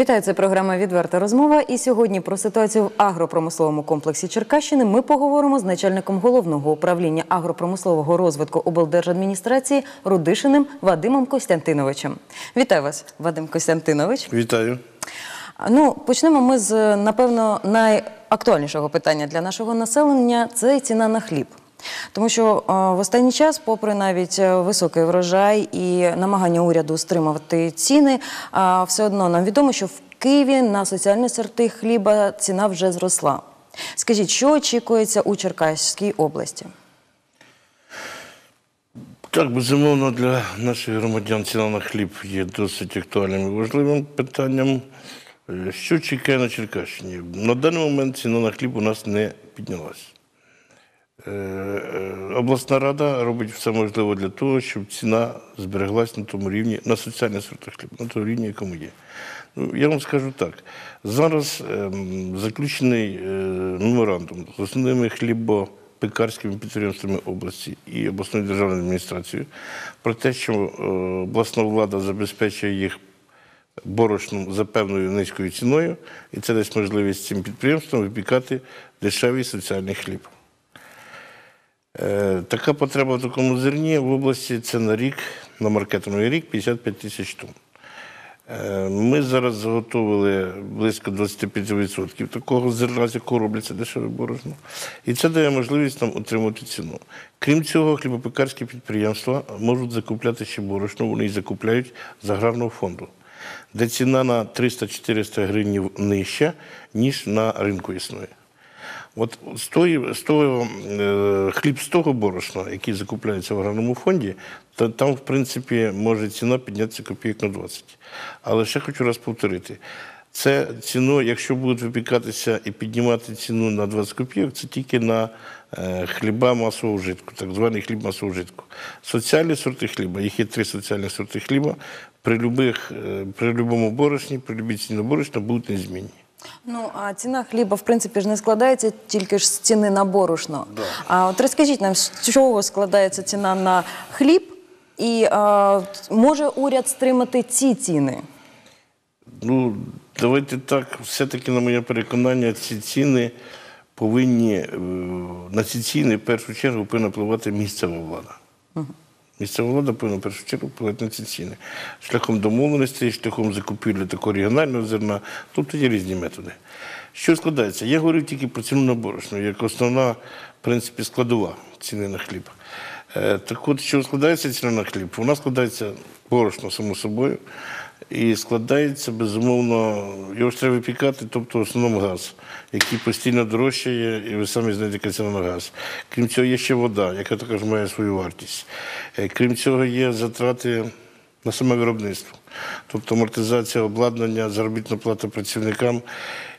Вітаю, це програма Відверта розмова. І сьогодні про ситуацію в агропромисловому комплексі Черкащини ми поговоримо з начальником головного управління агропромислового розвитку облдержадміністрації Рудишиним Вадимом Костянтиновичем. Вітаю вас, Вадим Костянтинович. Вітаю. Ну, почнемо ми з напевно найактуальнішого питання для нашого населення це ціна на хліб. Тому що е, в останній час, попри навіть е, високий врожай і намагання уряду стримувати ціни, все одно нам відомо, що в Києві на соціальні сорти хліба ціна вже зросла. Скажіть, що очікується у Черкаській області? Так, безумовно, для наших громадян ціна на хліб є досить актуальним і важливим питанням. Е, Що чекає на Черкащині? На даний момент ціна на хліб у нас не піднялась. Е, е, Обласна рада робить все можливе для того, щоб ціна збереглась на тому рівні, на соціальні сорти хліб, на тому рівні, якому є. Ну, я вам скажу так: зараз ем, заключений е, меморандум з основними хлібопекарськими підприємствами області і обласною державною адміністрацією про те, що е, обласна влада забезпечує їх борошном за певною низькою ціною, і це дасть можливість цим підприємствам випікати дешевий соціальний хліб. Е, Така потреба в такому зерні в області це на рік, на маркетинговий рік 55 тисяч тонн. Е, Ми зараз заготовили близько 25% такого зерна, з якого робляться дешеве борошно. І це дає можливість нам отримати ціну. Крім цього, хлібопекарські підприємства можуть закупляти ще борошно, вони і закупляють з аграрного фонду, де ціна на 300-400 гривень нижча, ніж на ринку існує. От з, тої, з того, е, хліб з того борошна, який закупляється в аграрному фонді, то там, в принципі, може ціна піднятися копійок на 20. Але ще хочу раз повторити. Це ціну, якщо будуть випікатися і піднімати ціну на 20 копійок, це тільки на е, хліба масового вжитку, так званий хліб масового вжитку. Соціальні сорти хліба, їх є три соціальні сорти хліба, при, любих, е, при любому борошні, при любій ціні на борошна будуть незмінні. Ну а ціна хліба, в принципі, ж не складається тільки ж з ціни на борошно. А от розкажіть нам, з чого складається ціна на хліб, і а, може уряд стримати ці ціни? Ну, давайте так, все-таки, на моє переконання, ці ціни повинні, е, на ці ціни в першу чергу повинна впливати місцева влада. Місцева влада повинна в першу чергу впливати на ці ціни. Шляхом домовленості, шляхом закупівлі такого регіонального зерна. Тобто є різні методи. Що складається? Я говорив тільки про ціну на борошно, як основна, в принципі, складова ціни на хліб. Е, Так от, що складається ціна на хліб? Вона складається борошно, само собою, і складається, безумовно, його ж треба випікати, тобто в основному газ, який постійно дорожчає, і ви самі знаєте, на газ. Крім цього, є ще вода, яка також має свою вартість. Е, Крім цього, є затрати на саме виробництво, тобто амортизація обладнання, заробітна плата працівникам.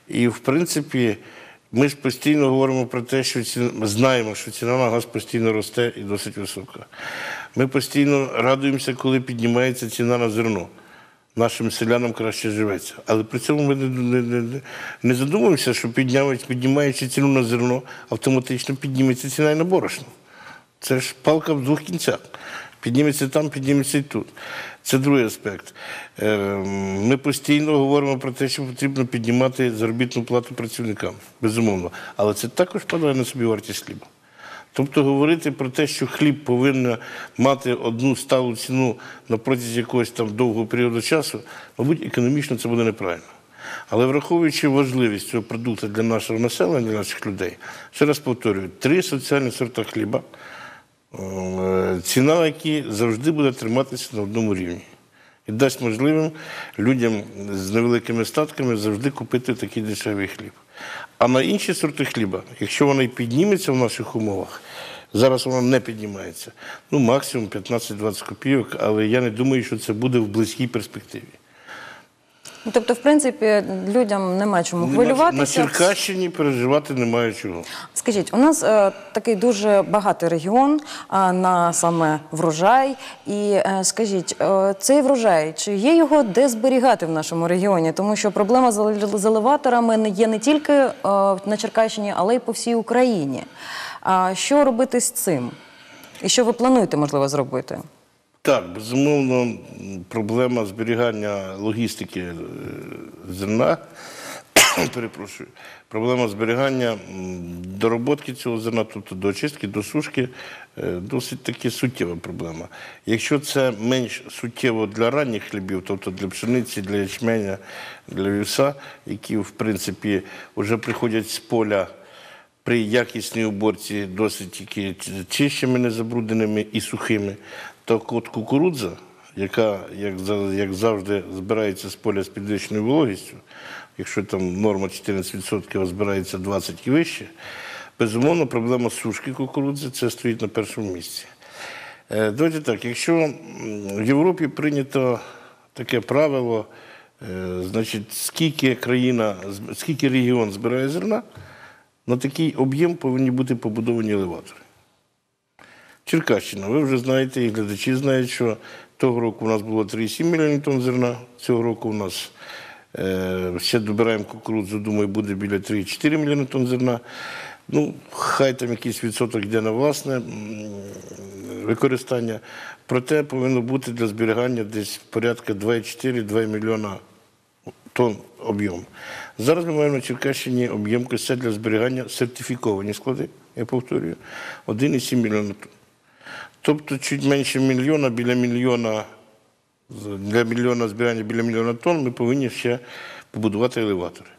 І, в принципі, ми ж постійно говоримо про те, що ціна, знаємо, що ціна на газ постійно росте і досить висока. Ми постійно радуємося, коли піднімається ціна на зерно. Нашим селянам краще живеться. Але при цьому ми не, не, не, задумуємося, що піднімаючи, ціну на зерно, автоматично підніметься ціна і на борошно. Це ж палка в двох кінцях. Підніметься там, підніметься і тут. Це другий аспект. Е, Ми постійно говоримо про те, що потрібно піднімати заробітну плату працівникам, безумовно. Але це також падає на собі вартість хліба. Тобто говорити про те, що хліб повинен мати одну сталу ціну на протязі якогось там довгого періоду часу, мабуть, економічно це буде неправильно. Але враховуючи важливість цього продукту для нашого населення, для наших людей, ще раз повторюю, три соціальні сорта хліба, е, ціна які завжди буде триматися на одному рівні. І дасть можливим людям з невеликими статками завжди купити такий дешевий хліб. А на інші сорти хліба, якщо вона і підніметься в наших умовах, зараз вона не піднімається, ну максимум 15-20 копійок, але я не думаю, що це буде в близькій перспективі. Ну, Тобто, в принципі, людям нема чому На хвилюватися. Черкащині переживати немає чого. Скажіть, у нас е, такий дуже багатий регіон е, на саме врожай. І е, скажіть, е, цей врожай, чи є його де зберігати в нашому регіоні? Тому що проблема з елеваторами є не тільки е, на Черкащині, але й по всій Україні. А що робити з цим? І що ви плануєте, можливо, зробити? Так, безумовно, проблема зберігання логістики е, зерна. Перепрошую, проблема зберігання м, доробки цього зерна, тобто до очистки, до сушки, е, досить таки суттєва проблема. Якщо це менш суттєво для ранніх хлібів, тобто для пшениці, для ячменя, для вівса, які в принципі вже приходять з поля при якісній уборці досить таки чищими, незабрудненими і сухими, то от кукурудза, яка, як, як завжди, збирається з поля з підвищеною вологістю, якщо там норма 14%, а збирається 20% і вище, безумовно, проблема сушки кукурудзи це стоїть на першому місці. Е, Давайте так, якщо в Європі прийнято таке правило, е, значить, скільки країна, скільки регіон збирає зерна, на такий об'єм повинні бути побудовані елеватори. Черкащина, ви вже знаєте, і глядачі знають, що того року у нас було 3,7 мільйонів тонн зерна, цього року у нас е, ще добираємо кукурудзу, думаю, буде біля 3,4 мільйони тонн зерна. Ну, хай там якийсь відсоток йде на власне використання, проте повинно бути для зберігання десь порядка 2,4-2 мільйона тонн об'єм. Зараз ми маємо на Черкащині об'єм костя для зберігання сертифіковані склади, я повторюю, 1,7 мільйона тонн. Тобто чуть менше мільйона, біля мільйона, для мільйона збирання біля мільйона тонн ми повинні ще побудувати елеватори.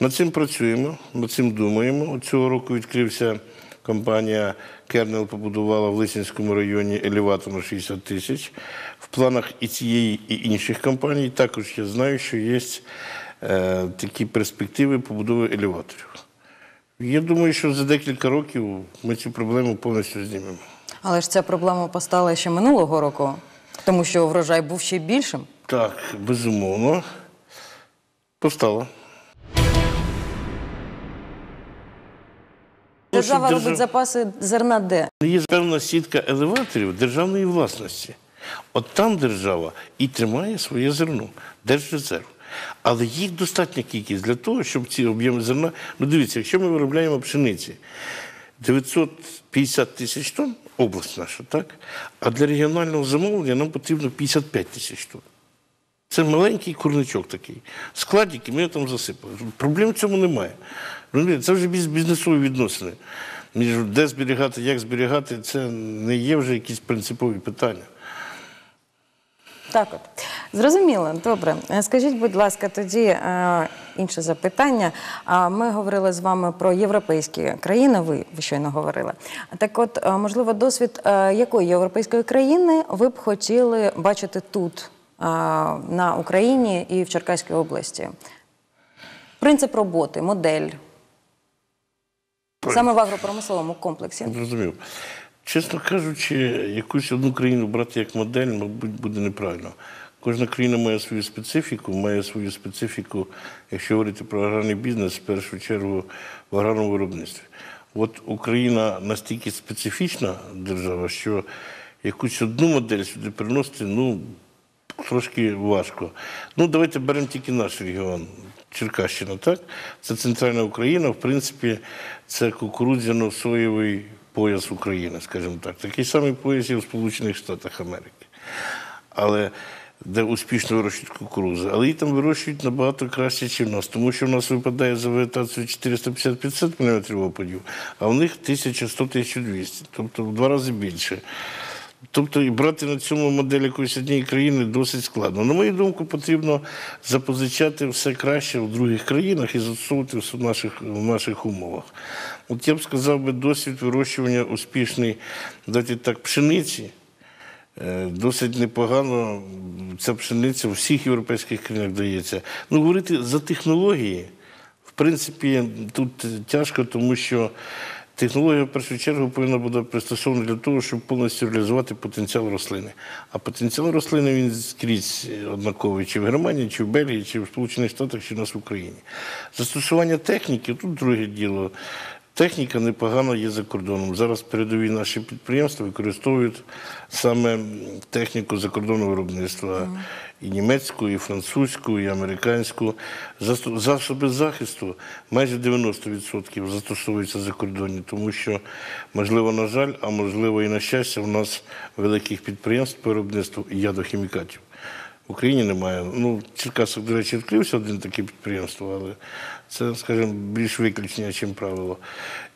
Над цим працюємо, над цим думаємо. Цього року відкрився компанія Кернел побудувала в Лисинському районі елеватор на 60 тисяч. В планах і цієї, і інших компаній також я знаю, що є е, такі перспективи побудови елеваторів. Я думаю, що за декілька років ми цю проблему повністю знімемо. Але ж ця проблема постала ще минулого року, тому що врожай був ще більшим. Так, безумовно. Постала. Держава Держав- робить запаси зерна де? Є певна сітка елеваторів державної власності. От там держава і тримає своє зерно, держрезерв. Але їх достатня кількість для того, щоб ці об'єми зерна. Ну дивіться, якщо ми виробляємо пшениці 950 тисяч тонн, область наша, так? А для регіонального замовлення нам потрібно 55 тисяч тонн. Це маленький курничок такий. Складик, і ми там засипали. Проблем в цьому немає. Це вже біз- бізнесові відносини. Між де зберігати, як зберігати, це не є вже якісь принципові питання. Так от. Зрозуміло, добре. Е, Скажіть, будь ласка, тоді е, інше запитання. Ми говорили з вами про європейські країни, ви, щойно говорили. Так от, е, можливо, досвід якої європейської країни ви б хотіли бачити тут, на Україні і в Черкаській області? Принцип роботи, модель. Саме в агропромисловому комплексі. Зрозумів. Чесно кажучи, якусь одну країну брати як модель, мабуть, буде неправильно. Кожна країна має свою специфіку, має свою специфіку, якщо говорити про аграрний бізнес, в першу чергу в аграрному виробництві. От Україна настільки специфічна держава, що якусь одну модель сюди приносити, ну, трошки важко. Ну, давайте беремо тільки наш регіон. Черкащина, так? Це центральна Україна, в принципі, це кукурудзяно-соєвий пояс України, скажімо так. Такий самий пояс є в Сполучених Штатах Америки. Але де успішно вирощують кукурудзу. Але її там вирощують набагато краще, ніж в нас, тому що в нас випадає за вегетацію 450-500 мм опадів, а в них 1100-1200, тобто в два рази більше. Тобто і брати на цьому модель якоїсь однієї країни досить складно. На мою думку, потрібно запозичати все краще в других країнах і застосовувати в наших, в наших умовах. От я б сказав би, досвід вирощування успішний, давайте так, пшениці. Е, Досить непогано ця пшениця у всіх європейських країнах дається. Ну, говорити за технології, в принципі, тут тяжко, тому що технологія в першу чергу повинна бути пристосована для того, щоб повністю реалізувати потенціал рослини. А потенціал рослини він скрізь однаковий, чи в Германії, чи в Бельгії, чи в Сполучених Штатах, чи в нас в Україні. Застосування техніки тут друге діло. Техніка непогано є за кордоном. Зараз передові наші підприємства використовують саме техніку закордонного виробництва. І німецьку, і французьку, і американську. Засоби захисту майже 90% застосовуються за кордоні, тому що, можливо, на жаль, а можливо і на щастя, у нас великих підприємств по ядохімікатів. В Україні немає. Ну, в Черкасах, до речі, відкрився один таке підприємство, але це, скажімо, більш виключення, ніж правило.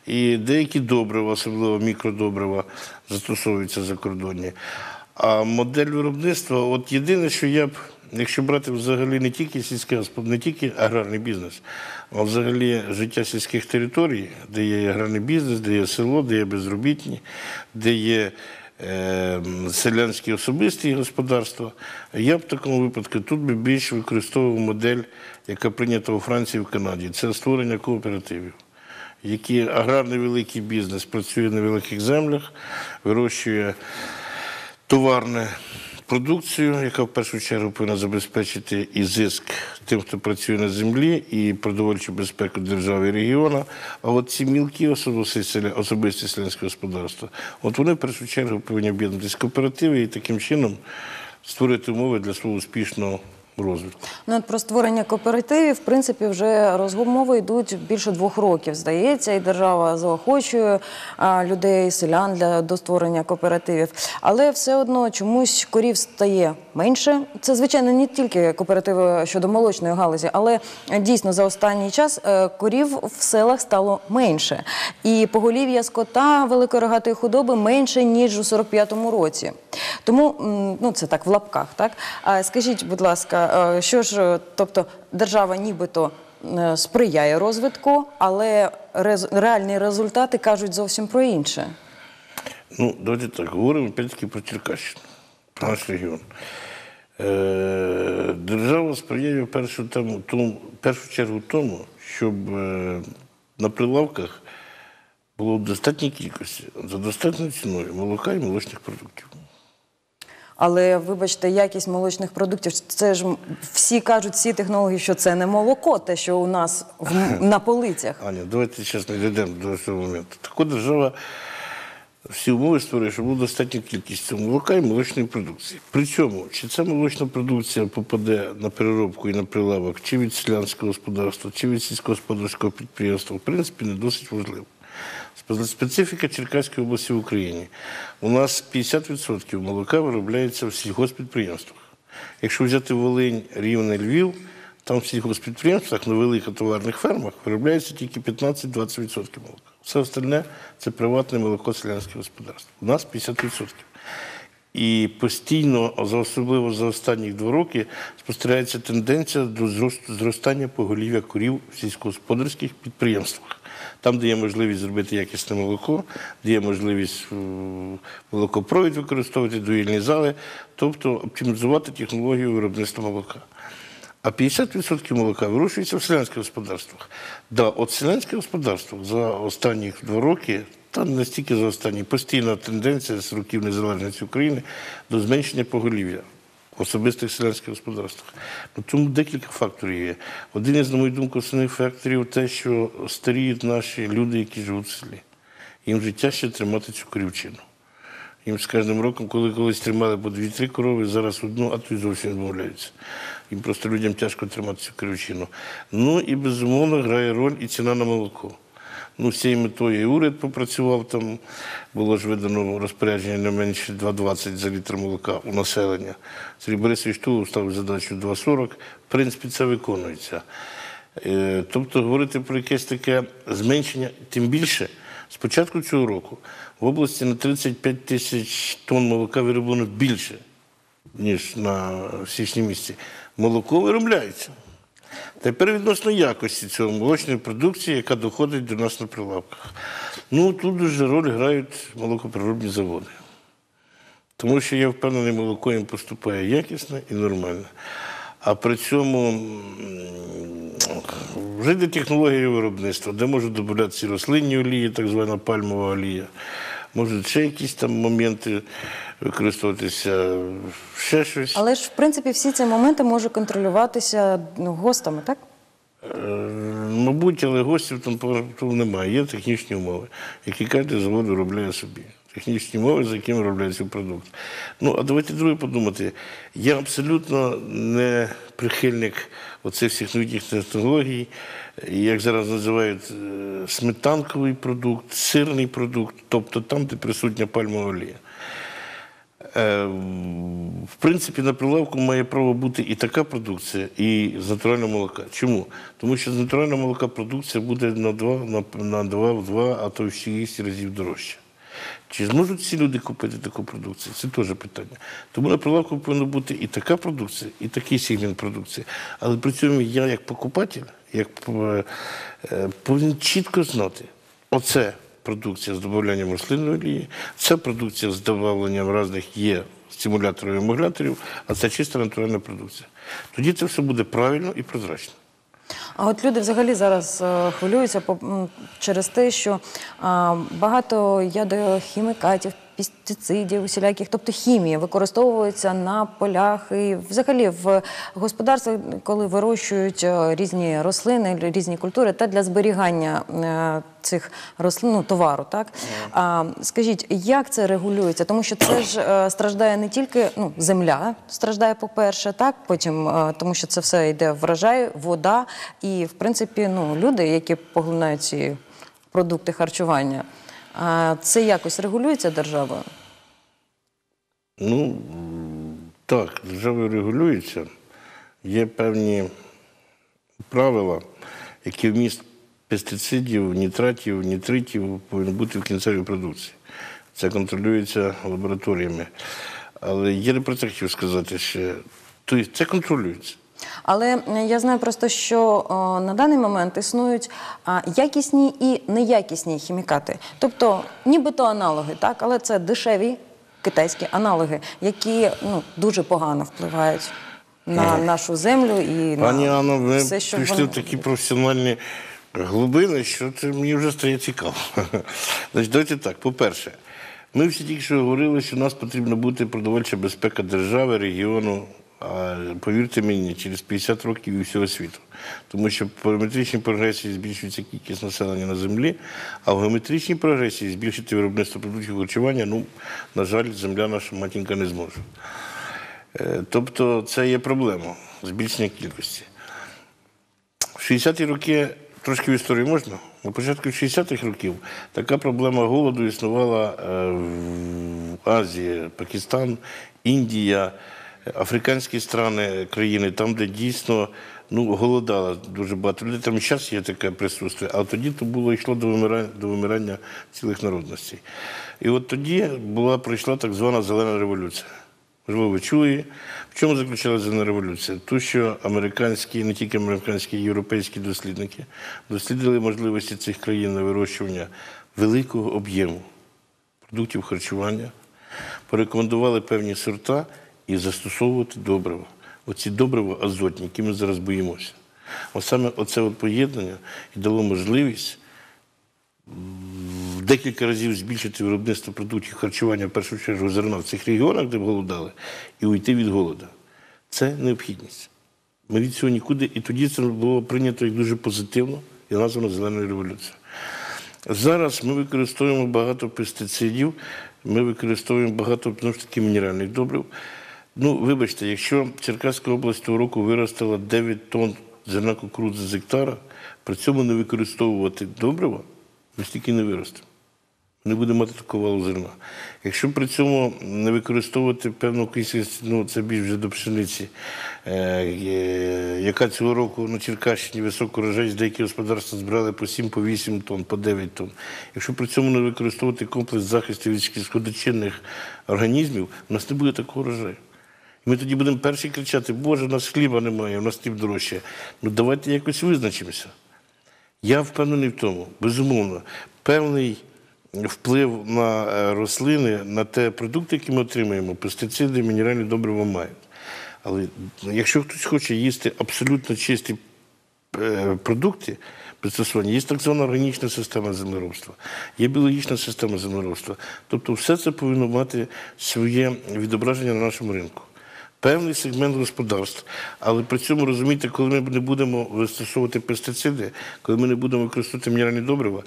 І деякі добрива, особливо мікродобрива, застосовуються за кордоні. А модель виробництва, от єдине, що я б, якщо брати взагалі не тільки сільське не тільки аграрний бізнес, а взагалі життя сільських територій, де є аграрний бізнес, де є село, де є безробітні, де є е, селянські особисті господарства. Я б в такому випадку тут би більш використовував модель, яка прийнята у Франції і в Канаді. Це створення кооперативів, які аграрний великий бізнес працює на великих землях, вирощує товарну продукцію, яка в першу чергу повинна забезпечити і зиск тим, хто працює на землі, і продовольчу безпеку держави і регіону. А от ці мілкі особисті, особисті селянські господарства, от вони в першу чергу повинні об'єднатися кооперативи і таким чином створити умови для свого успішного розвитку. Ну, от про створення кооперативів, в принципі, вже розмови йдуть більше двох років, здається, і держава заохочує людей, селян для до створення кооперативів. Але все одно чомусь корів стає менше. Це, звичайно, не тільки кооперативи щодо молочної галузі, але дійсно за останній час е, корів в селах стало менше. І поголів'я скота великорогатої худоби менше, ніж у 45-му році. Тому ну, це так в лапках. Так? А скажіть, будь ласка, е, що ж, тобто держава нібито е, сприяє розвитку, але реальні результати кажуть зовсім про інше. Ну, давайте так, говоримо опять-таки про Черкащину, наш регіон. Е, держава сприяє в першу, тому, в першу чергу тому, щоб е, на прилавках було в достатній кількості, за достатньою ціною молока і молочних продуктів. Але вибачте, якість молочних продуктів це ж всі кажуть, всі технології, що це не молоко, те, що у нас в, на полицях. Аня, давайте зараз не дійдемо до цього моменту. Так от держава всі умови створює, щоб була достатня кількість молока і молочної продукції. Причому, чи ця молочна продукція попаде на переробку і на прилавок, чи від селянського господарства, чи від сільськогосподарського підприємства, в принципі, не досить важливо. Специфіка Черкаської області в Україні. У нас 50% молока виробляється в сільгоспідприємствах. Якщо взяти Волинь, Рівне, Львів, там в сільгоспідприємствах на великих товарних фермах виробляється тільки 15-20% молока. Все остальне це приватне молоко селянське господарство. У нас 50%. І постійно, особливо за останні два роки, спостерігається тенденція до зростання поголів'я корів в сільськогосподарських підприємствах. Там, де є можливість зробити якісне молоко, де є можливість е, молокопровід використовувати, доїльні зали, тобто оптимізувати технологію виробництва молока. А 50% молока вирощується в селянських господарствах. Да, от селянське господарство за останні два роки, та не стільки за останні, постійна тенденція з років незалежності України до зменшення поголів'я в особистих селянських господарствах. Ну, тому декілька факторів є. Один із, на мою думку, основних факторів те, що старіють наші люди, які живуть в селі. Їм вже тяжче тримати цю корівчину. Їм з кожним роком, коли колись тримали по дві-три корови, зараз одну, а то й зовсім відмовляються. Їм просто людям тяжко тримати цю кривчину. Ну і безумовно грає роль і ціна на молоко. Ну, з цією метою і уряд попрацював там, було ж видано розпорядження не менше 2,20 за літр молока у населення. Сергій Борисович Тулов ставив задачу 2,40. В принципі, це виконується. Е, Тобто говорити про якесь таке зменшення, тим більше, з початку цього року в області на 35 тисяч тонн молока вироблено більше, ніж на січні місяці. Молоко виробляється. Тепер відносно якості цього молочної продукції, яка доходить до нас на прилавках. Ну, тут дуже роль грають молокопереробні заводи. Тому що я впевнений, молоко їм поступає якісне і нормальне. А при цьому вже йде технологія виробництва, де можуть додатися рослинні олії, так звана пальмова олія. Можуть ще якісь там моменти використовуватися, ще щось. Але ж, в принципі, всі ці моменти можуть контролюватися ну, гостами, так? Е, Мабуть, але гостів там по- немає. Є технічні умови, які кожен завод виробляє собі. технічні умови, за якими виробляється продукт. Ну, а давайте друге подумати. Я абсолютно не прихильник оцих всіх новітніх технологій, як зараз називають е, сметанковий продукт, сирний продукт, тобто там, де присутня пальмова олія. Е, В принципі, на прилавку має право бути і така продукція, і з натурального молока. Чому? Тому що з натурального молока продукція буде на два, на, на два, в два, а то в шість разів дорожча. Чи зможуть ці люди купити таку продукцію? Це теж питання. Тому на прилавку повинна бути і така продукція, і такий сегмент продукції. Але при цьому я, як покупатель, як е, е, повинен чітко знати, оце продукція з додаванням рослинної олії, це продукція з додаванням різних є стимуляторів і емуляторів, а це чиста натуральна продукція. Тоді це все буде правильно і прозрачно. А от люди взагалі зараз е, хвилюються по- через те, що а, багато ядохімікатів, пестицидів, усіляких, тобто хімії, використовується на полях і взагалі в господарствах, коли вирощують е, різні рослини, різні культури, та для зберігання е, цих рослин, ну, товару. Так? А, скажіть, як це регулюється? Тому що це ж е, страждає не тільки ну, земля, страждає, по-перше, так, потім, тому що це все йде врожай, вода, і, в принципі, ну, люди, які поглинають ці продукти харчування, а це якось регулюється державою? Ну, так, державою регулюється. Є певні правила, які вміст пестицидів, нітратів, нітритів повинен бути в кінцевій продукції. Це контролюється лабораторіями. Але я не про це хотів сказати ще. Тобто це контролюється. Але е, я знаю просто, що на даний момент існують якісні і неякісні хімікати. Тобто, нібито аналоги, так, але це дешеві китайські аналоги, які ну, дуже погано впливають на нашу землю і Пані на Анна, ви все, що пішли вони в такі професіональні глибини, що це мені вже стає цікаво. Значить, давайте так. По-перше, ми всі тільки що говорили, що у нас потрібна бути продовольча безпека держави, регіону. А повірте мені, через 50 років і всього світу. Тому що по геометричній прогресії збільшується кількість населення на землі, а в геометричній прогресії збільшити виробництво продуктів харчування, ну, на жаль, земля наша матінка не зможе. Е, Тобто це є проблема збільшення кількості. В 60-ті роки, трошки в історію можна? На початку 60-х років така проблема голоду існувала е, в Азії, Пакистан, Індія, африканські страни, країни, там, де дійсно ну, голодало дуже багато людей. Там зараз є таке присутствие, а тоді то було йшло до вимирання, до вимирання цілих народностей. І от тоді була прийшла так звана зелена революція. Можливо, ви чули. В чому заключалася зелена революція? То, що американські, не тільки американські, європейські дослідники дослідили можливості цих країн на вирощування великого об'єму продуктів харчування, порекомендували певні сорта і застосовувати добрива. Оці добрива азотні, які ми зараз боїмося. От саме оце от поєднання і дало можливість в декілька разів збільшити виробництво продуктів харчування, в першу чергу зерна в цих регіонах, де голодали, і уйти від голоду. Це необхідність. Ми від цього нікуди, і тоді це було прийнято як дуже позитивно і названо зеленою революцією. Зараз ми використовуємо багато пестицидів, ми використовуємо багато ж таки мінеральних добрив. Ну, вибачте, якщо Черкаська область того року виростила 9 тонн зерна кукурудзи з гектара, при цьому не використовувати добрива, ми стільки не виростемо. Не будемо мати такого валу зерна. Якщо при цьому не використовувати певну кількість, ну це більш вже до пшениці, е, е, яка цього року на Черкащині високу урожайність, деякі господарства збирали по 7, по 8 тонн, по 9 тонн. Якщо при цьому не використовувати комплекс захисту від шкодочинних організмів, у нас не буде такого урожаю. Ми тоді будемо перші кричати, Боже, у нас хліба немає, у нас хліб дорожче. Ну давайте якось визначимося. Я впевнений в тому, безумовно, певний вплив на е, рослини, на те продукти, які ми отримуємо, пестициди, мінеральні добрива мають. Але якщо хтось хоче їсти абсолютно чисті е, продукти пристосування, є так звана органічна система землеробства, є біологічна система землеробства. Тобто все це повинно мати своє відображення на нашому ринку. Певний сегмент господарств. Але при цьому розумієте, коли ми не будемо застосовувати пестициди, коли ми не будемо використовувати мінеральні добрива,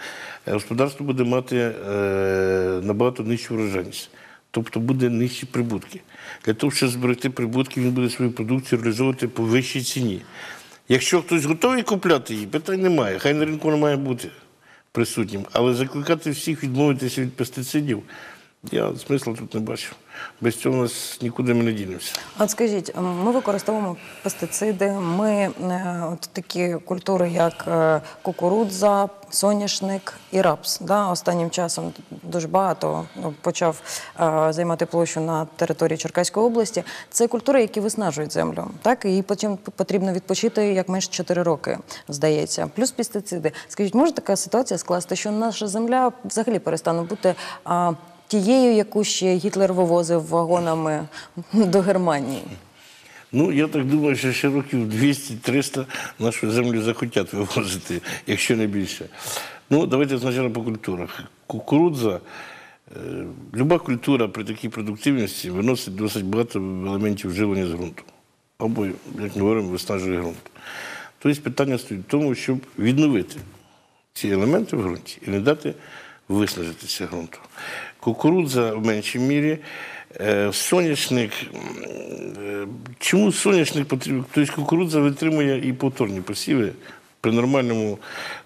е, господарство буде мати е, набагато нижчу врожайність. Тобто буде нижчі прибутки. Для того, щоб зберегти прибутки, він буде свою продукцію реалізовувати по вищій ціні. Якщо хтось готовий купляти її, питань немає. Хай на ринку не має бути присутнім. Але закликати всіх відмовитися від пестицидів, я смисла тут не бачу. Без цього нас нікуди ми не дінемося. От скажіть, ми використовуємо пестициди. Ми е, от такі культури, як е, кукурудза, соняшник і рапс. Да? Останнім часом дуже багато ну, почав е, займати площу на території Черкаської області. Це культури, які виснажують землю. Так і потім потрібно відпочити як менш 4 роки, здається. Плюс пестициди. Скажіть, може така ситуація скласти, що наша земля взагалі перестане бути. Тією, яку ще Гітлер вивозив вагонами до Германії. Ну, я так думаю, що ще років 200-300 нашу землю захотять вивозити, якщо не більше. Ну, давайте спочатку по культурах. Кукурудза, е, люба культура при такій продуктивності виносить досить багато елементів вживлення з ґрунту. Або, як ми говоримо, виснажує ґрунт. Тобто питання стоїть в тому, щоб відновити ці елементи в ґрунті і не дати виснажитися ґрунту. Кукурудза в меншій мірі, е, соняшник. е, Чому соняшник потрібен? Тобто кукурудза витримує і повторні посіви. При нормальному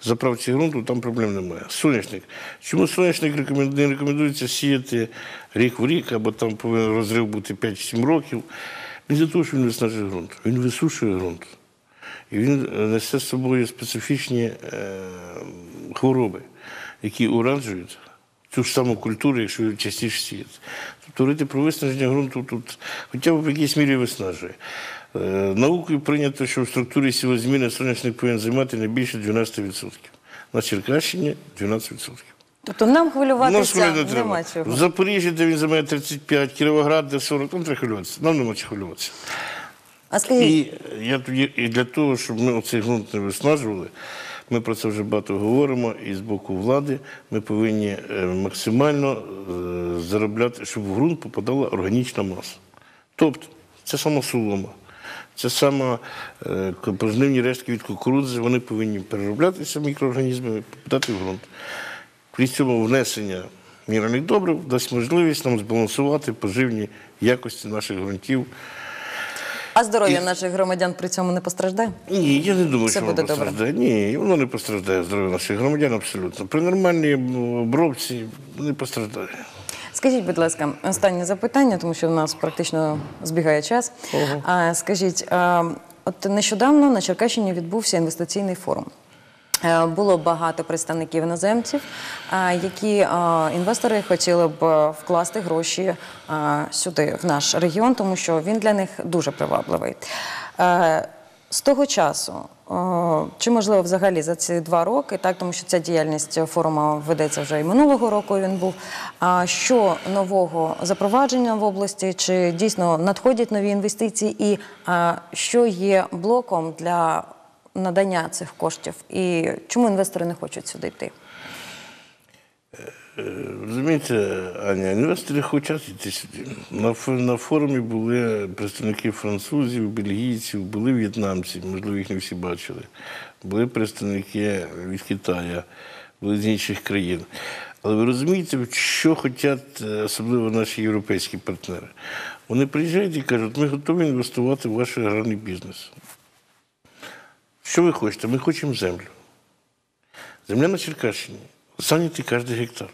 заправці ґрунту там проблем немає. Соняшник. Чому соняшник не рекомендується сіяти рік в рік, або там повинен розрив бути 5-7 років? Не за того, що він виснажує ґрунт. Він висушує ґрунт. І він е, несе з собою специфічні е, хвороби, які уражують цю ж саму культуру, якщо її частіше сіяти. Тобто говорити про виснаження ґрунту тут хоча б в якійсь мірі виснажує. Е, наукою прийнято, що в структурі сілозміни соняшник повинен займати не більше 12%. На Черкащині 12%. Тобто нам хвилюватися хвилювати не нема треба. В. Запоріжжі, де він займає 35, Кіровоград, де 40, там треба хвилюватися. Нам нема чого хвилюватися. А скажіть, І я і для того, щоб ми оцей ґрунт не виснажували, ми про це вже багато говоримо. І з боку влади ми повинні е, максимально е, заробляти, щоб в ґрунт попадала органічна маса. Тобто, це сама солома, це сама е, пожнивні рештки від кукурудзи, вони повинні перероблятися мікроорганізмами, попадати в ґрунт. При цьому внесення мінеральних добрив дасть можливість нам збалансувати поживні якості наших ґрунтів. А здоров'я наших громадян при цьому не постраждає? Ні, я не думаю, Все що воно буде добре. постраждає. Ні, воно не постраждає здоров'я наших громадян абсолютно. При нормальній м, обробці не постраждає. Скажіть, будь ласка, останнє запитання, тому що в нас практично збігає час. А, скажіть, а, от нещодавно на Черкащині відбувся інвестиційний форум. Е, Було багато представників іноземців, які інвестори хотіли б е, вкласти гроші сюди, в наш регіон, тому що він для них дуже привабливий. Е, З того часу, чи можливо взагалі за ці два роки, так тому що ця діяльність форуму ведеться вже і минулого року. Він був. А що нового запровадження в області? Чи дійсно надходять нові інвестиції? І що є блоком для надання цих коштів? І чому інвестори не хочуть сюди йти? Е, Розумієте, Аня, інвестори хочуть йти сюди. На, на форумі були представники французів, бельгійців, були в'єтнамці, можливо, їх не всі бачили. Були представники від Китаю, були з інших країн. Але ви розумієте, що хочуть е, особливо наші європейські партнери? Вони приїжджають і кажуть, ми готові інвестувати в ваш аграрний бізнес. Що ви хочете? Ми хочемо землю. Земля на Черкащині зайнятий кожен гектар.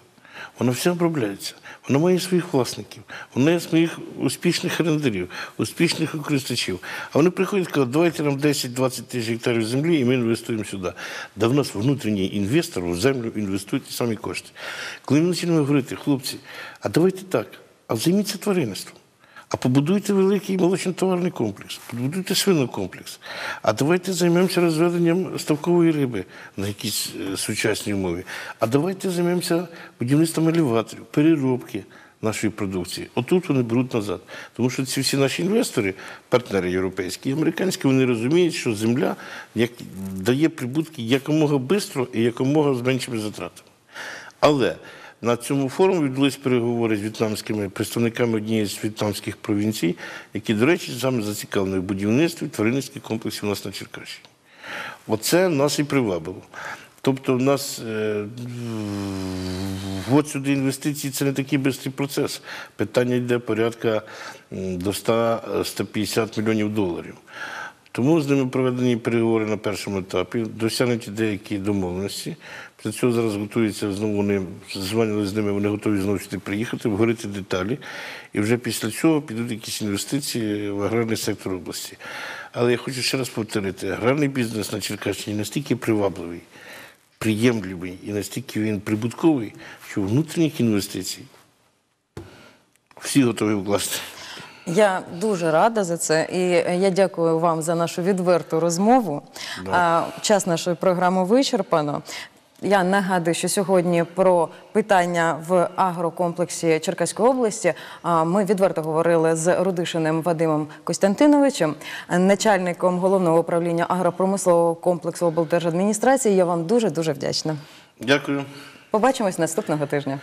Вона все обробляється. Вона має своїх власників, вона має своїх успішних орендарів, успішних користувачів. А вони приходять і кажуть, давайте нам 10-20 тисяч гектарів землі і ми інвестуємо сюди. Да в нас внутрішній інвестор в землю інвестує ті самі кошти. Коли ми починаємо говорити, хлопці, а давайте так, а займіться тваринництвом. А побудуйте великий молочно-товарний комплекс, побудуйте свинокомплекс. А давайте займемося розведенням ставкової риби на якійсь е, сучасній умові. А давайте займемося будівництвом елеваторів, переробки нашої продукції. Отут вони беруть назад. Тому що ці всі наші інвестори, партнери європейські і американські, вони розуміють, що земля як, дає прибутки якомога швидко і якомога з меншими затратами. Але На цьому форумі відбулись переговори з в'єтнамськими представниками однієї з в'єтнамських провінцій, які, до речі, саме зацікавлені в будівництві тваринницьких комплексів у нас на Черкащині. Оце нас і привабило. Тобто, в нас е, от сюди інвестиції це не такий швидкий процес. Питання йде порядка до 100-150 мільйонів доларів. Тому з ними проведені переговори на першому етапі, досягнуті деякі домовленості. Після цього зараз готуються знову вони дзвонили з ними, вони готові знову сюди приїхати, обговорити деталі. І вже після цього підуть якісь інвестиції в аграрний сектор області. Але я хочу ще раз повторити: аграрний бізнес на Черкащині настільки привабливий, приємливий і настільки він прибутковий, що внутрішніх інвестицій всі готові вкласти. Я дуже рада за це, і я дякую вам за нашу відверту розмову. А, Час нашої програми вичерпано. Я нагадую, що сьогодні про питання в агрокомплексі Черкаської області ми відверто говорили з Рудишиним Вадимом Костянтиновичем, начальником головного управління агропромислового комплексу облдержадміністрації. Я вам дуже дуже вдячна. Дякую. Побачимось наступного тижня.